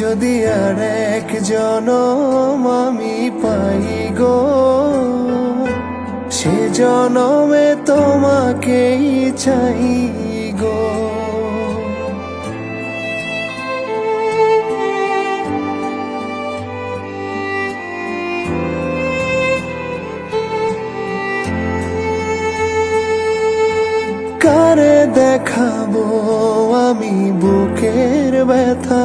যদি আর এক জনম আমি পাই গো, সে জনমে তোমাকেই চাই গো। দেখাবো আমি বুকের ব্যথা?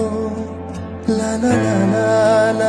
la la la la